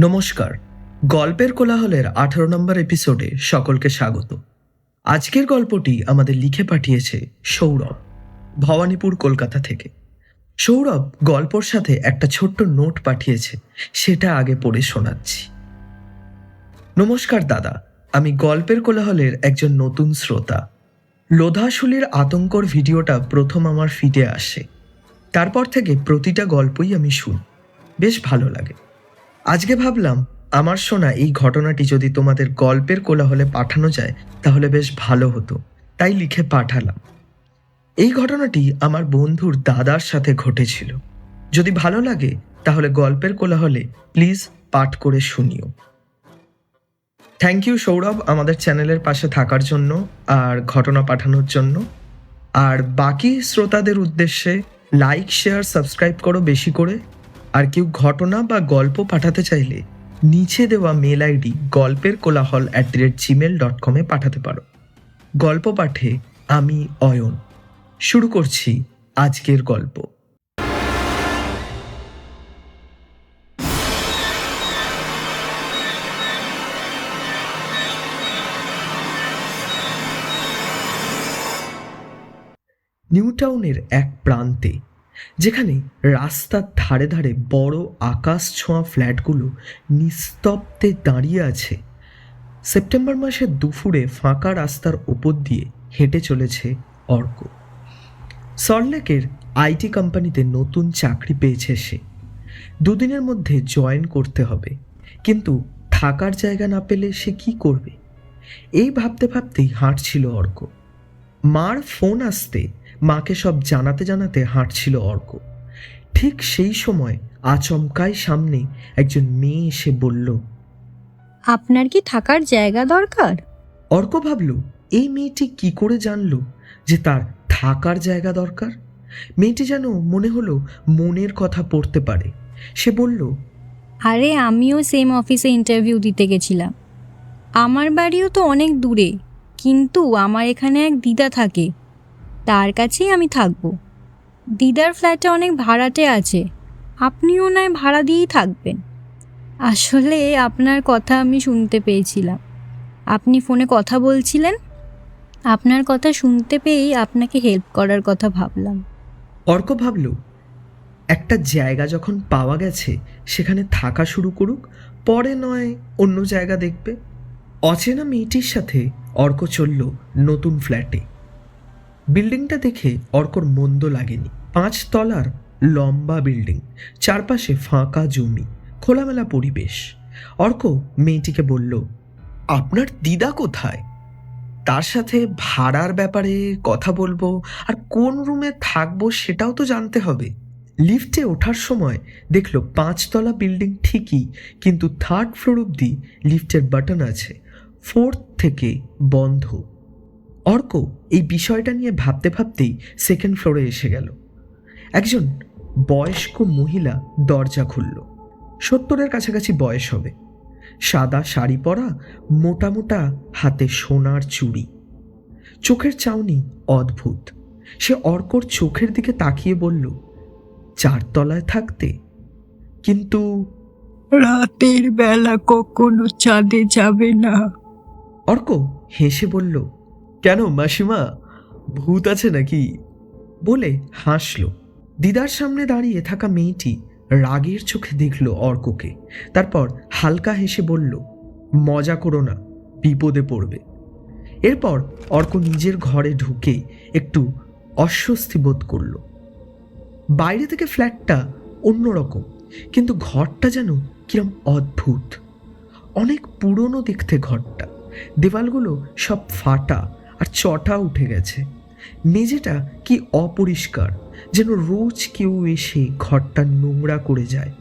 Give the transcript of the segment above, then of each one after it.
নমস্কার। গল্পের কোলাহলের আঠারো নম্বর এপিসোডে সকলকে স্বাগত। আজকের গল্পটি আমাদের লিখে পাঠিয়েছে সৌরভ, ভবানীপুর, কলকাতা থেকে। সৌরভ গল্পর সাথে একটা ছোট্ট নোট পাঠিয়েছে, সেটা আগে পড়ে শোনাচ্ছি। নমস্কার দাদা, আমি গল্পের কোলাহলের একজন নতুন শ্রোতা। লোধাশুলির আতঙ্কর ভিডিওটা প্রথম আমার ফিডে আসে। তারপর থেকে প্রতিটা গল্পই আমি শুনি। বেশ ভালো লাগে। আজকে ভাবলাম, আমার শোনা এই ঘটনাটি যদি তোমাদের গল্পের কোলাহলে পাঠানো যায়, তাহলে বেশ ভালো হতো। তাই লিখে পাঠালাম। এই ঘটনাটি আমার বন্ধুর দাদার সাথে ঘটেছিল। যদি ভালো লাগে, তাহলে গল্পের কোলাহলে প্লিজ পাঠ করে শুনিও। থ্যাংক ইউ সৌরভ, আমাদের চ্যানেলের পাশে থাকার জন্য আর ঘটনা পাঠানোর জন্য। আর বাকি শ্রোতাদের উদ্দেশ্যে লাইক শেয়ার সাবস্ক্রাইব করো বেশি করে। আর কেউ ঘটনা বা গল্প পাঠাতে চাইলে নিচে দেওয়া মেল আইডি গল্পের কোলাহল at the rate Gmail dot কমে পাঠাতে পারো। গল্প পাঠে আমি অয়ন। শুরু করছি আজকের গল্প। নিউটাউনের এক প্রান্তে যেখানে রাস্তার ধারে ধারে বড় আকাশ ছোঁয়া ফ্ল্যাটগুলো নিস্তব্ধে দাঁড়িয়ে আছে। সেপ্টেম্বর মাসের দুপুরে ফাঁকা রাস্তার ওপর দিয়ে হেঁটে চলেছে অর্ক। সল্টলেকের আইটি কোম্পানিতে নতুন চাকরি পেয়েছে সে। দুদিনের মধ্যে জয়েন করতে হবে। কিন্তু থাকার জায়গা না পেলে সে কি করবে? এই ভাবতে ভাবতেই হাঁটছিল অর্ক। মার ফোন আসতে মাকে সব জানাতে জানাতে হাঁটছিল অর্ক। ঠিক সেই সময় আচমকাই সামনে একজন মেয়ে এসে বলল আপনার কি থাকার জায়গা দরকার? অর্ক ভাবল এই মেয়েটি কি করে জানলো যে তার থাকার জায়গা দরকার? মেয়েটি যেন মনে হলো মনের কথা পড়তে পারে। সে বলল আরে আমিও সেম অফিসে ইন্টারভিউ দিতে গেছিলাম। আমার বাড়িও তো অনেক দূরে কিন্তু আমার এখানে এক দিদা থাকে। তার কাছেই আমি থাকব। দিদার ফ্ল্যাটে অনেক ভাড়াটে আছে। আপনিও নয় ভাড়া দিয়েই থাকবেন। আসলে আপনার কথা আমি শুনতে পেয়েছিলাম। আপনি ফোনে কথা বলছিলেন? আপনার কথা শুনতে পেয়েই আপনাকে হেল্প করার কথা ভাবলাম। অর্ক ভাবল, একটা জায়গা যখন পাওয়া গেছে, সেখানে থাকা শুরু করুক, পরে নয় অন্য জায়গা দেখবে। অচেনা মেয়েটির সাথে অর্ক চলল নতুন ফ্ল্যাটে। বিল্ডিংটা দেখে অর্কর মন্দ লাগেনি। পাঁচ তলার লম্বা বিল্ডিং, চারপাশে ফাঁকা জমি, খোলামেলা পরিবেশ। অর্ক মেয়েটিকে বলল, আপনার দিদা কোথায়? তার সাথে ভাড়ার ব্যাপারে কথা বলব, আর কোন রুমে থাকব সেটাও তো জানতে হবে। লিফটে ওঠার সময় দেখল পাঁচতলা বিল্ডিং ঠিকই, কিন্তু থার্ড ফ্লোর অবধি লিফটের বাটন আছে। ফোর্থ থেকে বন্ধ। অর্ক এই বিষয়টা নিয়ে ভাবতে ভাবতেই সেকেন্ড ফ্লোরে এসে গেল। একজন বয়স্ক মহিলা দরজা খুলল। সত্তরের কাছাকাছি বয়স হবে। সাদা শাড়ি পরা মোটা মোটা হাতে সোনার চুড়ি। চোখের চাউনি অদ্ভুত। সে অর্কর চোখের দিকে তাকিয়ে বলল চারতলায় থাকতে। কিন্তু রাতের বেলা কখনো চাঁদে যাবে না। অর্ক হেসে বলল কেন মাসিমা? ভূত আছে নাকি? বলে হাসল। দিদার সামনে দাঁড়িয়ে থাকা মেয়েটি রাগের চোখে দেখল অর্ককে। তারপর হালকা হেসে বলল, মজা করো না, বিপদে পড়বে। এরপর অর্ক নিজের ঘরে ঢুকে একটু অস্বস্তি বোধ করল। বাইরে থেকে ফ্ল্যাটটা অন্যরকম, কিন্তু ঘরটা যেন কিরম অদ্ভুত। অনেক পুরনো দেখতে ঘরটা। দেওয়ালগুলো সব ফাটা আর চটা উঠে গেছে। মেঝেটা কি অপরিষ্কার, যেন রোজ কেউ এসে ঘরটা নোংরা করে যায়।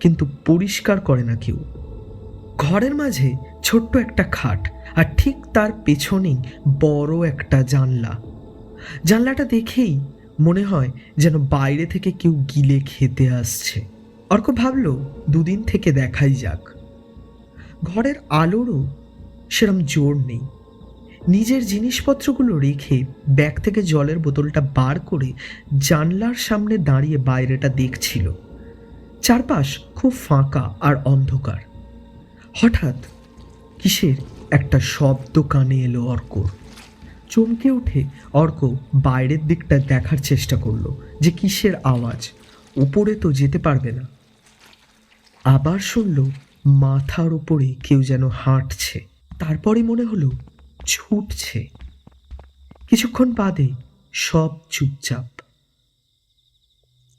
কিন্তু পরিষ্কার করে না কেউ। ঘরের মাঝে ছোট্ট একটা খাট আর ঠিক তার পেছনেই বড় একটা জানলা। জানলাটা দেখেই মনে হয় যেন বাইরে থেকে কেউ গিলে খেতে আসছে। অর্ক ভাবল, দুদিন থেকে দেখাই যাক। ঘরের আলোরও সেরম জোর নেই। নিজের জিনিসপত্রগুলো রেখে ব্যাগ থেকে জলের বোতলটা বার করে জানলার সামনে দাঁড়িয়ে বাইরেটা দেখছিল। চারপাশ খুব ফাঁকা আর অন্ধকার। হঠাৎ কিসের একটা শব্দ কানে এলো অর্কর। চমকে উঠে অর্ক বাইরের দিকটা দেখার চেষ্টা করল যে কিসের আওয়াজ। উপরে তো যেতে পারবে না। আবার শুনল মাথার উপরে কেউ যেন হাঁটছে। তারপরে মনে হলো ছুটছে। কিছুক্ষণ বাদে সব চুপচাপ।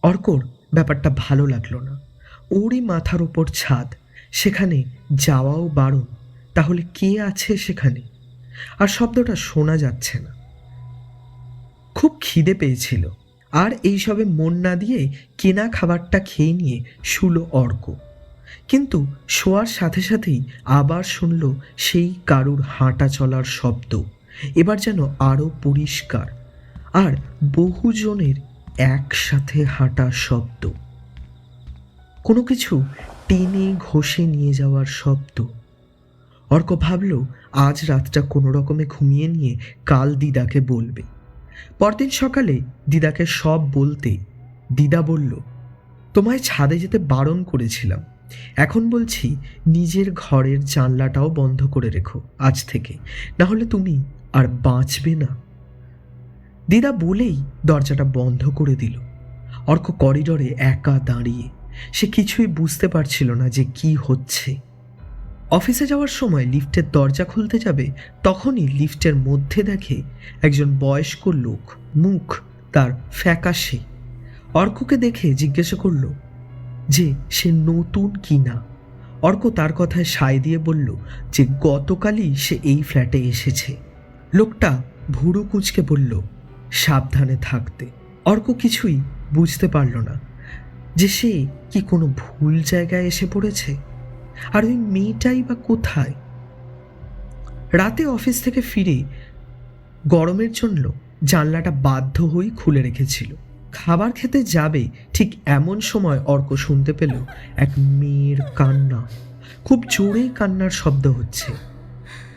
অর্কর ব্যাপারটা ভালো লাগল না। ওরই মাথার উপর ছাদ। সেখানে যাওয়াও বারণ। তাহলে কে আছে সেখানে? আর শব্দটা শোনা যাচ্ছে না। খুব খিদে পেয়েছিল। আর এইসবে মন না দিয়ে কেনা খাবারটা খেয়ে নিয়ে শুলো অর্ক। কিন্তু শোয়ার সাথে সাথেই আবার শুনল সেই কারুর হাঁটা চলার শব্দ। এবার যেন আরও পরিষ্কার আর বহুজনের একসাথে হাঁটা শব্দ। কোনো কিছু টেনে ঘষে নিয়ে যাওয়ার শব্দ। অর্ক ভাবল, আজ রাতটা কোনো রকমে ঘুমিয়ে নিয়ে কাল দিদাকে বলবে। পরদিন সকালে দিদাকে সব বলতে দিদা বলল, তোমায় ছাদে যেতে বারণ করেছিলাম। এখন বলছি, নিজের ঘরের জানলাটাও বন্ধ করে রেখো, আজ থেকে। না হলে তুমি আর বাঁচবে না। দিদা বলেই দরজাটা বন্ধ করে দিল। অর্ক করিডরে একা দাঁড়িয়ে, সে কিছুই বুঝতে পারছিল না যে কি হচ্ছে। অফিসে যাওয়ার সময় লিফটের দরজা খুলতে যাবে, তখনই লিফটের মধ্যে দেখে একজন বয়স্ক লোক, মুখ তার ফ্যাকাশে। অর্ককে দেখে জিজ্ঞাসা করল যে সে নতুন কি না অর্ক তার কথায় সায় দিয়ে বলল, যে গতকালই সে এই ফ্ল্যাটে এসেছে। লোকটা ভুরু কুঁচকে বলল, সাবধানে থাকতে। অর্ক কিছুই বুঝতে পারল না, যে সে কি কোনো ভুল জায়গায় এসে পড়েছে? আর ওই মেয়েটাই বা কোথায়? রাতে অফিস থেকে ফিরে গরমের জন্য জানলাটা বাধ্য হয়েই খুলে রেখেছিল। খাবার খেতে যাবে, ঠিক এমন সময় অর্ক শুনতে পেল এক মেয়ের কান্না। খুব জোরে কান্নার শব্দ হচ্ছে।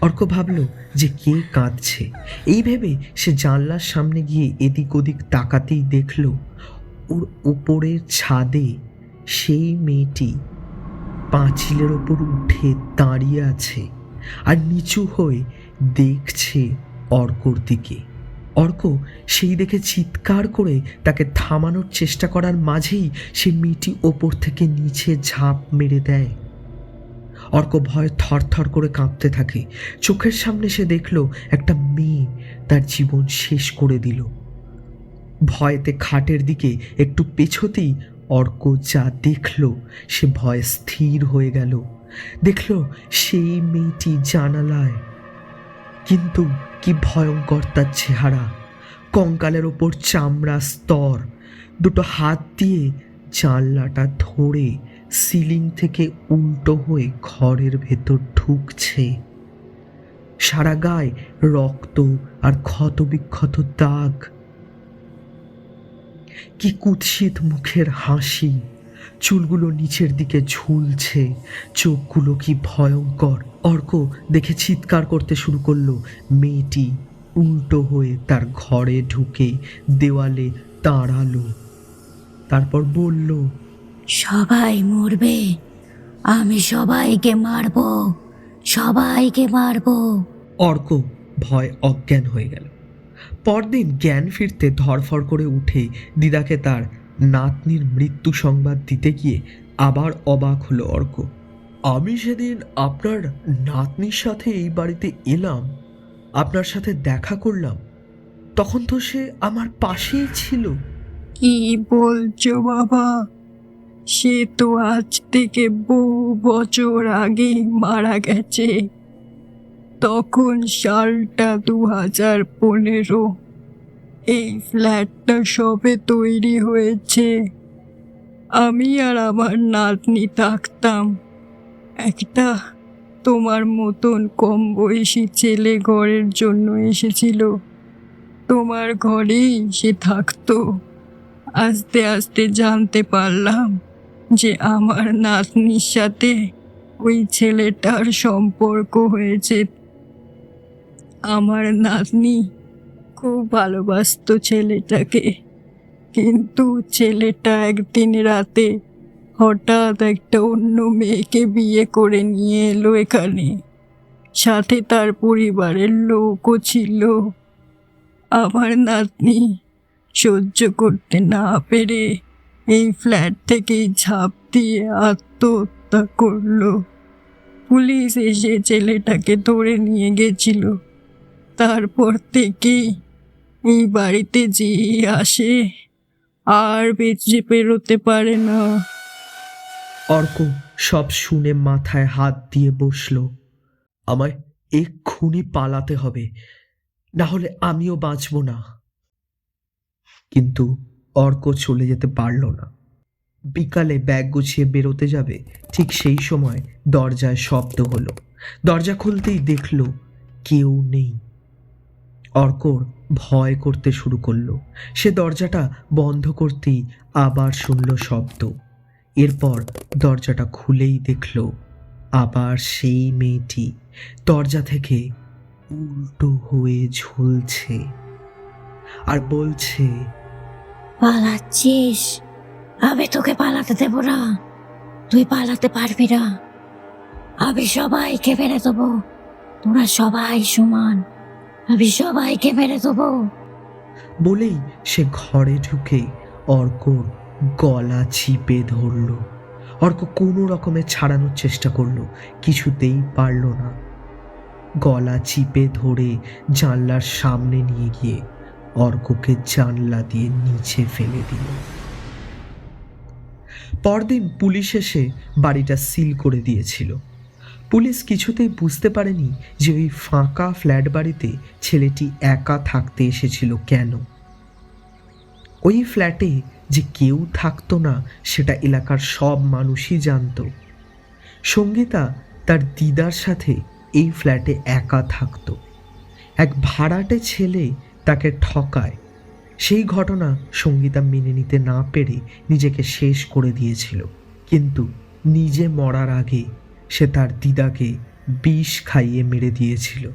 অর্ক ভাবল যে কে কাঁদছে। এই ভেবে সে জানলার সামনে গিয়ে এদিক ওদিক তাকাতেই দেখল, ওর উপরের ছাদে সেই মেয়েটি পাঁচিলের ওপর উঠে দাঁড়িয়ে আছে আর নিচু হয়ে দেখছে অর্কর দিকে। অর্ক সেই দেখে চিৎকার করে তাকে থামানোর চেষ্টা করার মাঝেই সে মেয়েটি ওপর থেকে নিচে ঝাঁপ মেরে দেয়। অর্ক ভয় থরথর করে কাঁপতে থাকে। চোখের সামনে সে দেখল একটা মেয়ে তার জীবন শেষ করে দিল। ভয়েতে খাটের দিকে একটু পেছতেই অর্ক যা দেখল সে ভয় স্থির হয়ে গেল। দেখল সেই মেয়েটি জানালায় কিন্তু কি ভয়ঙ্কর তার চেহারা। কঙ্কালের ওপর চামড়া স্তর। দুটো হাত দিয়ে জানলাটা ধরে সিলিং থেকে উল্টো হয়ে ঘরের ভেতর ঢুকছে। সারা গায়ে রক্ত আর ক্ষতবিক্ষত দাগ। কি কুৎসিত মুখের হাসি। চুলগুলো নিচের দিকে ঝুলছে চোখগুলো কি ভয়ঙ্কর। অর্ক দেখে চিৎকার করতে শুরু করল। মেয়েটি উল্টো হয়ে তার ঘরে ঢুকে দেওয়ালে দাঁড়াল তারপর বলল সবাই মরবে আমি সবাইকে মারবো সবাইকে মারবো। অর্ক ভয় অজ্ঞান হয়ে গেল। পরদিন জ্ঞান ফিরতে ধরফর করে উঠে দিদাকে তার নাতনির মৃত্যু সংবাদ দিতে গিয়ে আবার অবাক হলো অর্ক। আমি সেদিন আপনার নাতনির সাথে এই বাড়িতে এলাম, আপনার সাথে দেখা করলাম। তখন তো সে আমার পাশেই ছিল। কি বলছো বাবা? সে তো আজ থেকে বহু বছর আগে মারা গেছে। তখন সালটা দু হাজার পনেরো এই ফ্ল্যাটটা সবে তৈরি হয়েছে। আমি আর আমার নাতনি থাকতাম। একটা তোমার মতন কম বয়সী ছেলে ঘরের জন্য এসেছিল। তোমার ঘরেই সে থাকতো। আস্তে আস্তে জানতে পারলাম যে আমার নাতনির সাথে ওই ছেলেটার সম্পর্ক হয়েছে। আমার নাতনি খুব ভালোবাসতো ছেলেটাকে। কিন্তু ছেলেটা একদিন রাতে হঠাৎ একটা অন্য মেয়েকে বিয়ে করে নিয়ে এলো এখানে। সাথে তার পরিবারের লোকও ছিল। আমার নাতনি সহ্য করতে না পেরে এই ফ্ল্যাট থেকেই ঝাঁপ দিয়ে আত্মহত্যা করল। পুলিশ এসে ছেলেটাকে ধরে নিয়ে গেছিল। তারপর থেকেই এই বাড়িতে যে আসে। আর বেঁচে বেরোতে পারে না। অর্ক সব শুনে মাথায় হাত দিয়ে বসল। আমায় এক্ষুনি পালাতে হবে, না হলে আমিও বাঁচব না। কিন্তু অর্ক চলে যেতে পারল না। বিকালে ব্যাগ গুছিয়ে বেরোতে যাবে, ঠিক সেই সময় দরজায় শব্দ হলো। দরজা খুলতেই দেখল কেউ নেই। অর্কর ভয় করতে শুরু করল। সে দরজাটা বন্ধ করতেই আবার শুনল শব্দ। এরপর দরজাটা খুলেই দেখল আবার সেই মেয়েটি দরজা থেকে উল্টো হয়ে ঝুলছে আর বলছে, পালাচ্ছিস? আমি তোকে পালাতে দেব না। তুই পালাতে পারবি না। আমি সবাইকে মেরে দেবো। তোরা সবাই সমান। আমি সবাইকে মেরে দেবো। বলেই সে ঘরে ঢুকে অর্কর গলা চিপে ধরল। অর্ক কোনো রকমে ছাড়ানোর চেষ্টা করল, কিছুতেই পারল না। গলা চিপে ধরে জানলার সামনে নিয়ে গিয়ে অর্ককে জানলা দিয়ে নিচে ফেলে দিল। পরদিন পুলিশ এসে বাড়িটা সিল করে দিয়েছিল। পুলিশ কিছুতেই বুঝতে পারেনি যে ওই ফাঁকা ফ্ল্যাট বাড়িতে ছেলেটি একা থাকতে এসেছিল কেন। ওই ফ্ল্যাটে যে কেউ থাকতো না, সেটা এলাকার সব মানুষই জানতো। সঙ্গীতা তার দিদার সাথে এই ফ্ল্যাটে একা থাকতো। এক ভাড়াটে ছেলে তাকে ঠকায়। সেই ঘটনা সঙ্গীতা মেনে নিতে না পেরে নিজেকে শেষ করে দিয়েছিল। কিন্তু নিজে মরার আগে সে তার দিদাকে বিষ খাইয়ে মেরে দিয়েছিল।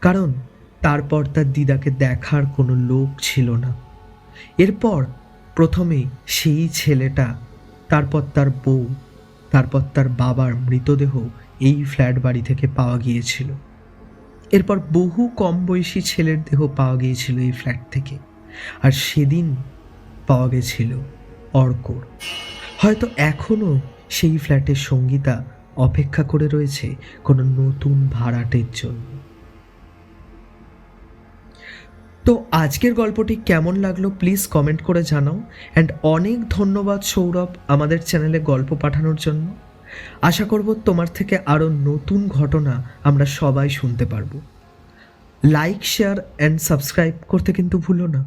কারণ তারপর তার দিদাকে দেখার কোনো লোক ছিল না। এরপর প্রথমে সেই ছেলেটা, তারপর তার বউ, তারপর তার বাবার মৃতদেহ এই ফ্ল্যাট বাড়ি থেকে পাওয়া গিয়েছিল। এরপর বহু কম বয়সী ছেলের দেহ পাওয়া গিয়েছিল এই ফ্ল্যাট থেকে। আর সেদিন পাওয়া গেছিল অর্কর। হয়তো এখনও সেই ফ্ল্যাটের সঙ্গীতা অপেক্ষা করে রয়েছে কোনো নতুন ভাড়াটের জন্য। তো আজকের গল্পটি কেমন লাগল প্লিজ কমেন্ট করে জানাও অ্যান্ড অনেক ধন্যবাদ সৌরভ আমাদের চ্যানেলে গল্প পাঠানোর জন্য। আশা করব তোমার থেকে আরও নতুন ঘটনা আমরা সবাই শুনতে পারব। লাইক শেয়ার অ্যান্ড সাবস্ক্রাইব করতে কিন্তু ভুলো না।